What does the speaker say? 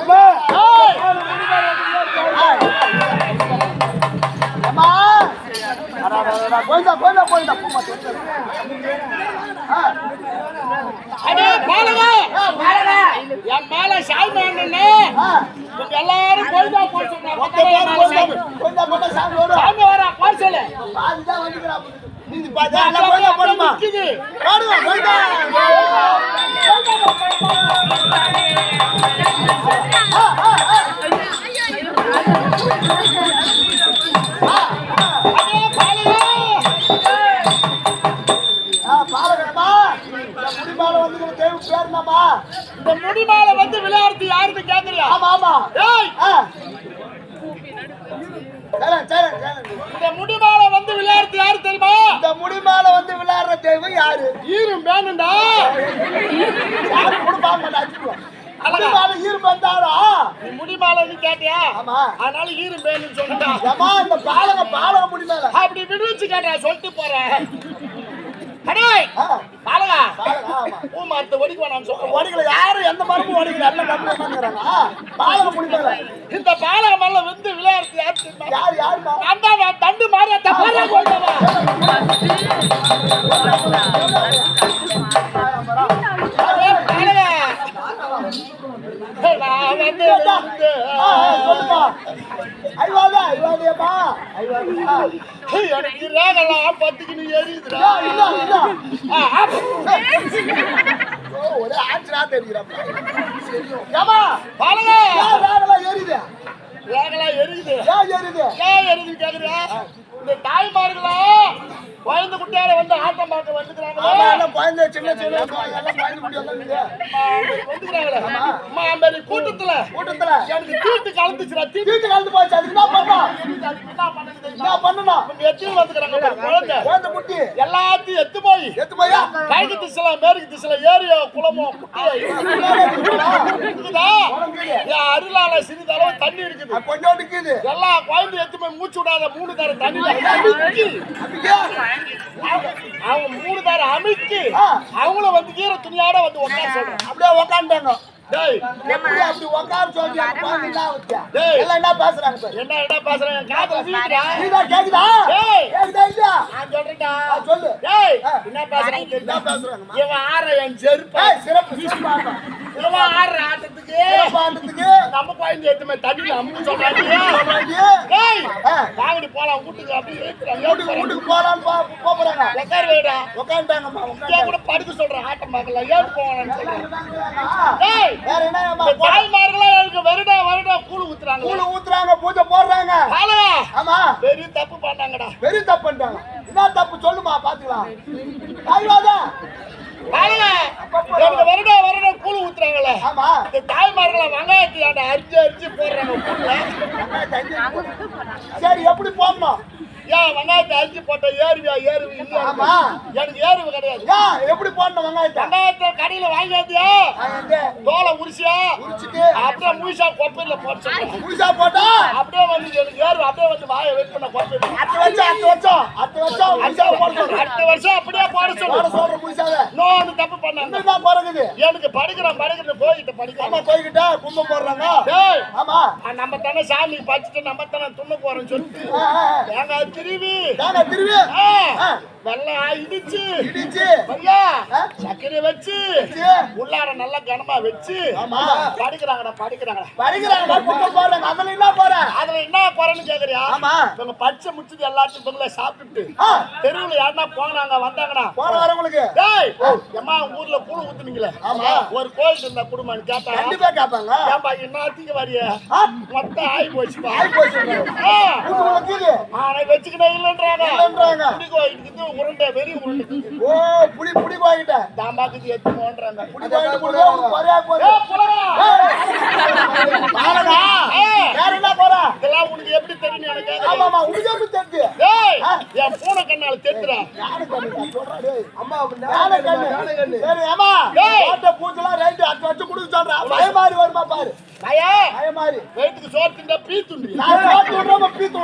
அம்மா அம்மா அடா, அடா, அடா, போயிட்டா போயிட்டா போயிட்டா போம்மா, போயிட்டா. ஆ, அடே பாலகா பாருங்க. என் மேல சாய்மா அண்ணனே ஆ, இவங்க எல்லாரும் கோயிலா போய் போயிட்டா, போயிட்டா, போயிட்டா, சாமி வரா பார்சல் பாதிதான் வந்துக்கிறா. நீங்க பாத்தா, எல்லாம் போயிட்டா, போடுமா. போடுமா, போயிட்டா. முடிமாலை வந்து விளையாடுறது யாருன்னு கேக்குறியா? ஆமா, ஆமா. ஏய் ஆ. சரி, சரி, சரி. இந்த முடி மேல வந்து விளையாடுறது யாரு தெரியுமா இந்த முடிமாலை வந்து விளையாடுற தெய்வம் யாரு ஈரும் வேணும்டா யாரு கூட பார்க்க மாட்டா, அடிச்சுக்குவோம். முடிமாலை ஈர்ப்பு வந்தாரா? நீ முடி மேலன்னு கேட்டியா ஆமா. அதனால ஈரும் வேணும்னு சொல்லிட்டா ஏம்மா, இந்த பாலக பாலக முடிமாலை. அப்படி விடுவிச்சு கேட்டா சொல்லிட்டு போறேன் அடே பாலகா பாலக, ஆமா. பூ மரத்தை ஒடிக்க யாரு எந்த மரமும் ஓடிக்கல, எல்லாம். ஆ, பாலக முடிமாலை. இந்த பாலக மேல வந்து விளையாடுறது யாரு யார் யாரும்மா? நான் தான் நான் தண்டு மாறியா தப்பாரா போயிட்டவா எனக்கு ரேகெல்லாம் பத்துக்குன்னு எரியுதுடா. ஒரே ஆச்சரா தெரியுறாப்பா. ஏம்மா, பாலகா ஏன் வேகலாம் ஏறுது? ரேகெல்லாம் எரியுது. ஏன் ஏறுது? ஏன் எரியுதுன்னு கேக்குறியா? இந்த தாய்மார்களா? குழந்தை குட்டியால வந்து ஆட்டம் பார்க்க எல்லாம் குழந்தை, சின்ன சின்ன எல்லாம் குழந்தை குட்டி. வந்துக்கிறாங்களே. மாம்பரி கூட்டத்துல. கூட்டத்துல. எனக்கு தீட்டு கலந்துச்சுடா தீட்டு. கலந்து போச்சு அதுக்கு என்ன பண்ணலாம் என்ன பண்ணணும் இவங்க எத்தனை வந்துக்கிறாங்க குழந்தை குழந்தை. குட்டி எல்லாத்தையும் எத்து போய். எத்து போயா? கிழக்கு திசைல மேற்கு திசைல ஏரியோ குளமோ குட்டியோ இருக்குதா என் அருளால சிறிதளவு தண்ணி இருக்குது. கொஞ்சம் நிக்குது. எல்லா குழந்தை எத்து போய் மூச்சு விடாத மூணு தர அதுக்கே அவங்க மூணு தர அமுக்கி. அவங்கள வந்து ஈர துணியோட வந்து உட்கார சொல்றேன் அப்படியே உக்காண்டாங்க என்ன பேசுறாங்க பாரு. என்ன என்ன நீதான் கேக்குதா? டேய். கேக்குதா இல்லையா? நான் சொல்றேன்டா. சொல்லு. என்ன பேசுறாங்க? என்ன? பேசுறாங்கம்மா? இவன் ஆடுற என் செருப்பா. சிறப்பு. ஆடுற ஆட்டத்துக்கு சிறப்பாண்டதுக்கு நம்ம குழந்தை எத்துமே தண்ணியில அமுக்க சொல்றாங்க. வாங்கடி போலாம் வீட்டுக்கு அப்படி வீட்டுக்கு வீட்டுக்கு போறான்னு போ- போ போறாங்க. உட்கார வைடா இங்கே உக்காண்டாங்க கூட படுக்க சொல்றேன் ஆட்டம் பார்க்கல. ஏன் போவானு சொல்றேன் வேற இந்த தாய்மார்களா எனக்கு வருடா வருடா கூழ் ஊத்துறாங்க? கூழு ஊத்துறாங்க பூஜை போடுறாங்க. ஆமா. பெரிய தப்பு பண்ணாங்கடா. பெரிய தப்பு பண்ணிட்டாங்க என்ன தப்பு? சொல்லுமா பாத்துக்கலாம் தாய்வாதா பாலா எனக்கு வருடா வருடா கூழ் ஊத்துறாங்கல்ல ஆமா ஆமா தாய்மார்களை வெங்காயத்தை ஆண்ட அரிஞ்சு அரிஞ்சு போடுறாங்க சரி எப்படி போடணும் ஏன் வெங்காயத்தை அரிஞ்சு போட்ட ஏறுவியா ஏறுவி இல்ல ஆமா. எனக்கு ஏறுவு கிடையாது. ஏன் எப்படி போடணும் வெங்காயத்தை? வெங்காயத்தை கடையில வாங்கி வந்தியா? தோலை உரிச்சியா? உரிச்சிட்டு. அப்படியே முழுசா கொப்பையில போட்டு. புதுசா போட்டா? அப்படியே வந்து எனக்கு ஏறு அப்படியே வந்து வாயை வெயிட் பண்ண கொப்பையில. வச்சோம் அத்து வச்சா புதுசா போட சொல்றேன் அடுத்த வருஷம் அப்படியே போட போட சொல்லு இன்னொன்னு தப்பு என்னதான் பிறகுது எனக்கு படிக்கிறேன் படிக்கிறது போய்கிட்ட ஆமா படிக்காம போய்கிட்டா கும்பம் போடுறாங்க. டேய் ஆமா. நம்ம தானே சாமி பச்சுட்டு நம்ம தானே துண்ண போறோம்னு சொல்லிட்டு. திருவி. திருவி. வெள்ளம் இடிச்சு. இடிச்சு. ஐயா. சர்க்கரை வச்சு. உள்ளார நல்லா கனமா வச்சு. ஆமா. படிக்கிறாங்கடா படிக்கிறாங்கடா. படிக்கிறாங்க கும்பம் போடுறாங்க. அதுல என்ன போற? அதுல என்ன குறைன்னு கேக்குறியா? ஆமா. இவங்க பச்சை முடிச்சது எல்லாத்தையும் இவங்கள சாப்பிட்டுட்டு. தெருவுல யாருன்னா போனாங்க வந்தாங்கண்ணா போற வரவங்களுக்கு எம்மா ஊர்ல கூழு ஊத்துனீங்களே? ஆமா. ஒரு கோயில் இருந்தா குடும்பம்னு கேட்டா கண்டிப்பா கேட்பாங்க. ஏன்பா என்னத்துக்கு வரிய? மொத்தம் ஆகி போச்சு. ஆ. வீட்டுக்குள்ள வச்சுது. ஆனா வச்சுக்கணும் இல்லைன்றாங்க. இல்லைன்றாங்க. குடி கோயிலுக்கு உருண்டை வெறி உருண்டை ஓ புடி புடி போய்கிட்ட தாம்பாக்கு புடி போயிட்டு கொடுங்க உங்களுக்கு குறையா போகுது ஏய், புலவா. பாருடா. ஏய், வேற என்ன போற இதெல்லாம் உனக்கு எப்படி தெரியும் எனக்கு ஆமா. ஆமா உனக்கு தெரிஞ்சு ஏய், ஆ. என் பூனை கண்ணால தெரியுதுடா. யானை கண்ணு சொல்றா டேய். கண்ணு. சரி அம்மா டேய். போட்ட பூச்செல்லாம் ரைட்டு அடுத்த வருஷம் கொடுக்க சொல்றேன் பயமாரி வருமா பாரு பையா, பயமாரி வயித்துக்கு சோறு தின்றா பீ துண்டு நான் விடுறோம் பீத்து